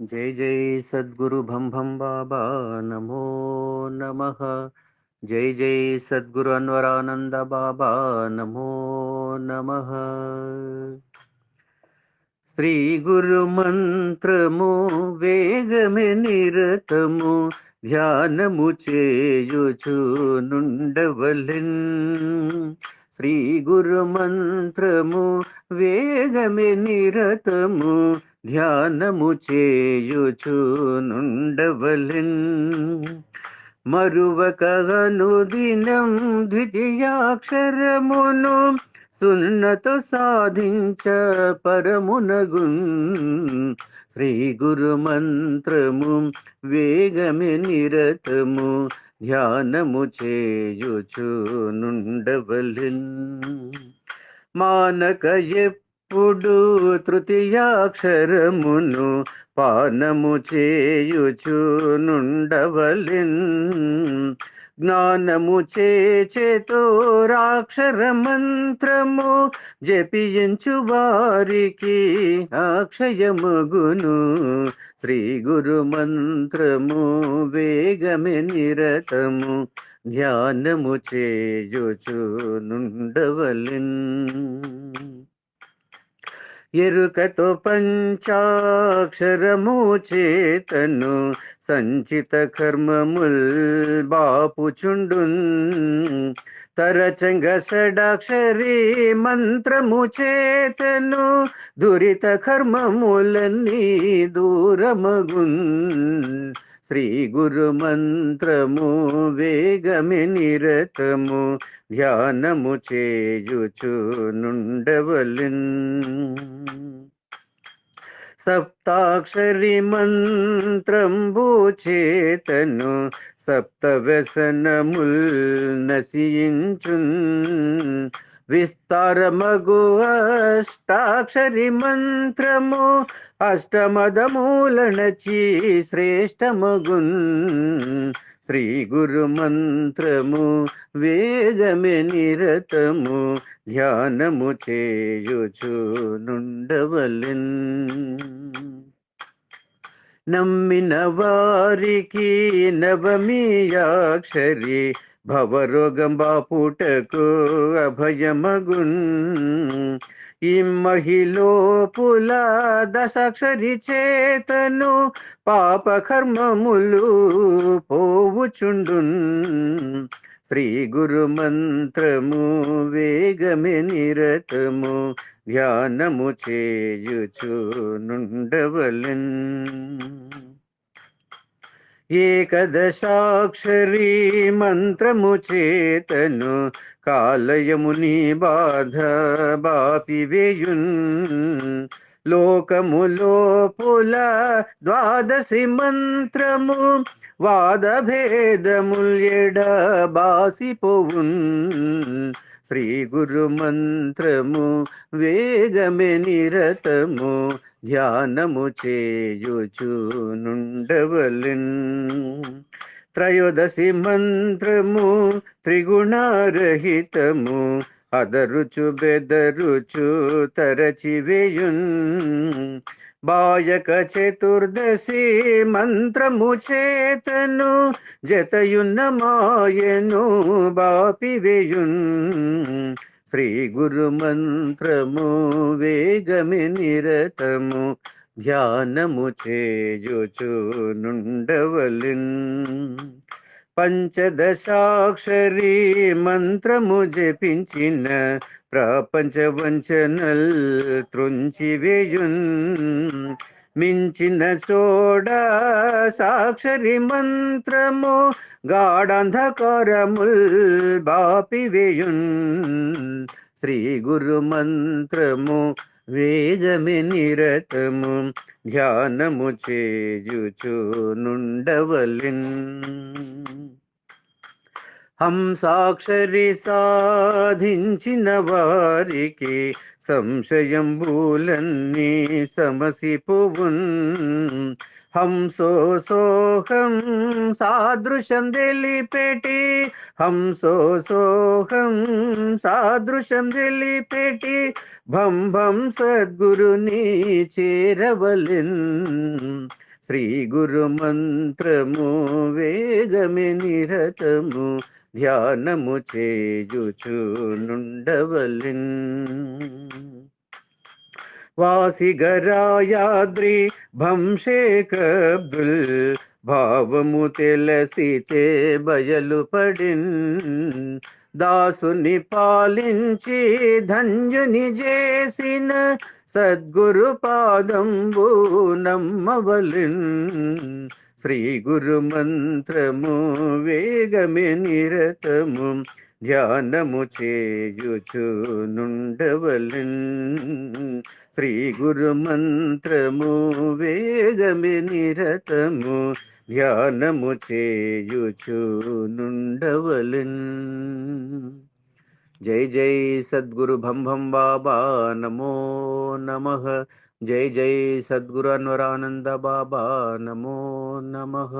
జై జై సద్గురు భంభం బాబా నమో నమ. జై జై సద్గురు అన్వరానంద బాబా నమో నమ. శ్రీ గురు మంత్రము వేగమే నిరతము ధ్యానము చేయుచు నుండవలిన్. శ్రీ గురు మంత్రము వేగమే నిరతము ధ్యానము చేయుచు నుండవలెన్. మరువక అనుదినం ద్వితీయాక్షరమును సున్నత సాధించ పరమునగున్. శ్రీ గురు మంత్రము వేగమే నిరతము ధ్యానము చేయుచు నుండవలెన్. మానక ఎప్పుడు తృతీయాక్షరమును పానము చేయుచు నుండవలెన్. జ్ఞానము చేతో రాక్షర మంత్రము జపించు వారికి అక్షయముగును. శ్రీ గురు మంత్రము వేగమే నిరతము. ధ్యానము చేయుచు నుండవలిన్. ఎరుకతో పంచాక్షరము చేతను సంచిత కర్మముల్ బాపుచుండున్. తరచంగ షడాక్షరి మంత్రము చేతను దురిత కర్మములన్నీ దూరమగున్. శ్రీ గురు మంత్రము వేగమి నిరతము ధ్యానము చేయుచు నుండవలిన్. సప్తాక్షరి మంత్రంబు చేతను సప్త వ్యసనముల్ నశించున్. విస్తారమగు అష్టాక్షరి మంత్రము అష్టమదమూలనచి శ్రేష్టమగున్ శ్రీ గురు మంత్రము వేగమే నిరతము ధ్యానము చేయుచు నుండవలెన్ నమ్మిన వారికి నవమీయాక్షరి భవరోగం బాపుటకు అభయమగున్. ఈ మహిళోపుల దశాక్షరి చేతను పాప కర్మములు పోవుచుండున్. శ్రీ గురు మంత్రము వేగమే నిరతము ధ్యానము చేయుచు నుండవలన్. ఏకదశాక్షరీ మంత్రము చేతను కాలయముని బాధ బాపివేయున్ లోకములోపుల ద్వాదశి మంత్రము వాదభేదముల్యడ బాసిపోవున్. శ్రీ గురు మంత్రము వేగమే నిరతము ధ్యానము చేయుచు నుండవలెన్. త్రయోదశి మంత్రము త్రిగుణారహితము అదరుచు బెదరుచు తరచివేయున్. బాయక చతుర్దశి మంత్రము చేతను జతయున్న మాయను బాపివేయున్ శ్రీ గురు మంత్రము వేగమి నిరతము ధ్యానము చేయుచు నుండవలిన్. పంచదశాక్షరి మంత్రము జపించిన ప్రపంచ వంచనల్ త్రుంచివేయున్ మించిన చోడ సాక్షరి మంత్రము గాఢంధకారముల్ బాపివేయున్ శ్రీ గురు మంత్రము వేగమి నిరతము ధ్యానము చేయుచు నుండవలిన్. హంసాక్షరి సాధించిన వారికి సంశయంబులన్నీ సమసిపువున్. హంసో సోహం సాదృశం దిలిపెటి హంసోసోహం సాదృశం దిలిపెటి భం భం సద్గురుని చేరవలిన్. శ్రీ గురు మంత్రము వేగమే నిరతము ధ్యానము చేయుచు నుండవలిన్ వాసిగరాయాద్రి భంశేకబ్దుల్ భావము తెలసితే బయలుపడిన్. దాసుని పాలించి ధన్యుని చేసిన సద్గురు పాదంబు నమ్మవలిన్. శ్రీ గురు మంత్రము వేగమే నిరతము ధ్యానము చేయుచు నుండవలిన్. శ్రీ గురు మంత్రము వేగమే నిరతము ధ్యానము చేయుచు నుండవలిన్ జై జై సద్గురు భం భం బాబా నమో నమః జై జై సద్గురు అన్వరానంద బాబా నమో నమః